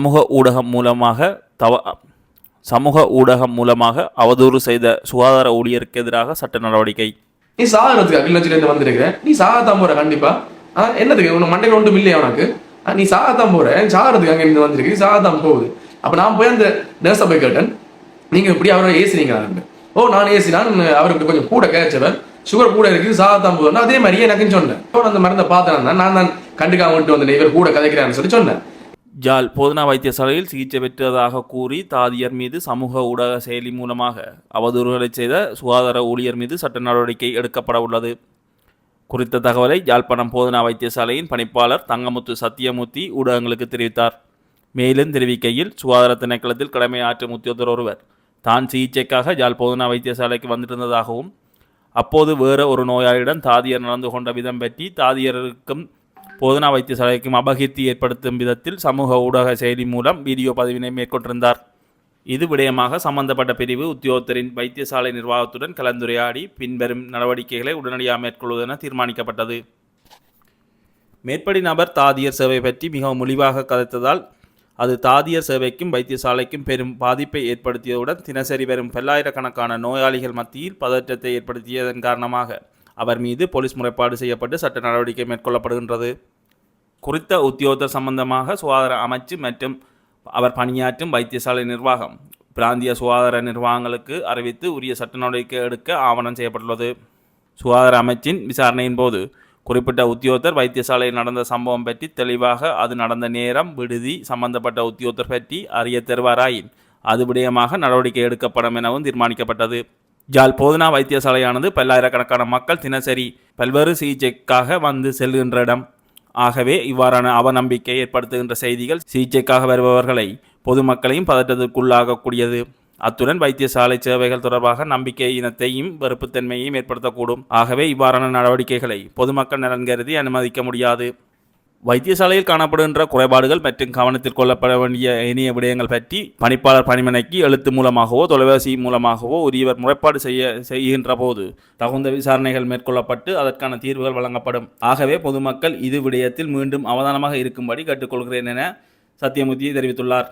சமூக ஊடகம் மூலமாக தவ சமூக ஊடகம் மூலமாக அவதூறு செய்த சுகாதார ஊழியருக்கு எதிராக சட்ட நடவடிக்கை. நீ சாகிறதுக்கு அகிலச்சிலேருந்து வந்திருக்கிற. நீ சாகத்தான் போற கண்டிப்பா. என்னதுக்கு? உனக்கு மண்டையில் ஒன்றும் இல்லையா உனக்கு. நீ சாகத்தான் போற. சாகிறதுக்கு அங்கே இருந்து வந்திருக்கு நீ சாகத்தான் போகுது. அப்ப நான் போய் அந்த நர்ஸை போய் கேட்டேன். நீங்க இப்படி அவரை ஏசினீங்க ஓ நான் ஏசினான். அவருக்கு கொஞ்சம் கூட கேச்சவர் சுகர் கூட இருக்குது சாகத்தான் போகுது அதே மாதிரியே எனக்குன்னு சொன்னேன். அந்த மருந்தை பார்த்தேன் நான் தான் கண்டுக்காம விட்டு வந்தேன். இவர் கூட கதைக்கிறான்னு சொல்லி சொன்னேன். ஜால் போதனா வைத்தியசாலையில் சிகிச்சை பெற்றதாக கூறி தாதியர் மீது சமூக ஊடக செயலி மூலமாக அவதூறுகளை செய்த சுகாதார ஊழியர் மீது சட்ட நடவடிக்கை எடுக்கப்பட உள்ளது. குறித்த தகவலை யாழ்ப்பாணம் போதனா வைத்தியசாலையின் பணிப்பாளர் தங்கமுத்து சத்தியமூர்த்தி ஊடகங்களுக்கு தெரிவித்தார். மேலும் தெரிவிக்கையில் சுகாதார திணைக்களத்தில் கடமையாற்றும் உத்தியோகத்தர் ஒருவர் தான் சிகிச்சைக்காக யாழ் போதனா வைத்தியசாலைக்கு வந்திருந்ததாகவும் அப்போது வேறு ஒரு நோயாளியிடம் தாதியர் நடந்து கொண்ட விதம் பற்றி தாதியருக்கும் போதனா வைத்தியசாலைக்கும் அபகீர்த்தி ஏற்படுத்தும் விதத்தில் சமூக ஊடக செயலி மூலம் வீடியோ பதிவினை மேற்கொண்டிருந்தார். இது விடயமாக சம்பந்தப்பட்ட பிரிவு உத்தியோகத்தரின் வைத்தியசாலை நிர்வாகத்துடன் கலந்துரையாடி பின்வரும் நடவடிக்கைகளை உடனடியாக மேற்கொள்வதென தீர்மானிக்கப்பட்டது. மேற்படி நபர் தாதியர் சேவை பற்றி மிகவும் முழிவாக கதைத்ததால் அது தாதியர் சேவைக்கும் வைத்தியசாலைக்கும் பெரும் பாதிப்பை ஏற்படுத்தியதுடன் தினசரி வரும் பல்லாயிரக்கணக்கான நோயாளிகள் மத்தியில் பதற்றத்தை ஏற்படுத்தியதன் காரணமாக அவர் மீது போலீஸ் முறைப்பாடு செய்யப்பட்டு சட்ட நடவடிக்கை மேற்கொள்ளப்படுகின்றது. குறித்த உத்தியோகத்தர் சம்பந்தமாக சுகாதார அமைச்சு மற்றும் அவர் பணியாற்றும் வைத்தியசாலை நிர்வாகம் பிராந்திய சுகாதார நிர்வாகங்களுக்கு அறிவித்து உரிய சட்ட நடவடிக்கை எடுக்க ஆவணம் செய்யப்பட்டுள்ளது. சுகாதார அமைச்சின் விசாரணையின் போது குறிப்பிட்ட உத்தியோகத்தர் வைத்தியசாலையில் நடந்த சம்பவம் பற்றி தெளிவாக அது நடந்த நேரம் விடுதி சம்பந்தப்பட்ட உத்தியோகத்தர் பற்றி அறிய தருவாராயின் அது விடயமாக நடவடிக்கை எடுக்கப்படும் எனவும் தீர்மானிக்கப்பட்டது. ஜால் போதனா வைத்தியசாலையானது பல்லாயிரக்கணக்கான மக்கள் தினசரி பல்வேறு சிகிச்சைக்காக வந்து செல்கின்ற இடம். ஆகவே இவ்வாறான அவநம்பிக்கை ஏற்படுத்துகின்ற செய்திகள் சிகிச்சைக்காக வருபவர்களை பொதுமக்களையும் பதற்றத்திற்குள்ளாகக்கூடியது அத்துடன் வைத்தியசாலை சேவைகள் தொடர்பாக நம்பிக்கை இனத்தையும் வெறுப்புத்தன்மையையும் ஏற்படுத்தக்கூடும். ஆகவே இவ்வாறான நடவடிக்கைகளை பொதுமக்கள் நலன் கருதி அனுமதிக்க முடியாது. வைத்தியசாலையில் காணப்படுகின்ற குறைபாடுகள் மற்றும் கவனத்தில் கொள்ளப்பட வேண்டிய இனிய விடயங்கள் பற்றி பணிப்பாளர் பணிமனைக்கு எழுத்து மூலமாகவோ தொலைபேசி மூலமாகவோ உரியவர் முறைப்பாடு செய்ய செய்கின்ற போது தகுந்த விசாரணைகள் மேற்கொள்ளப்பட்டு அதற்கான தீர்வுகள் வழங்கப்படும். ஆகவே பொதுமக்கள் இது விடயத்தில் மீண்டும் அவதானமாக இருக்கும்படி கேட்டுக்கொள்கிறேன் என சத்தியமூர்த்தி தெரிவித்துள்ளார்.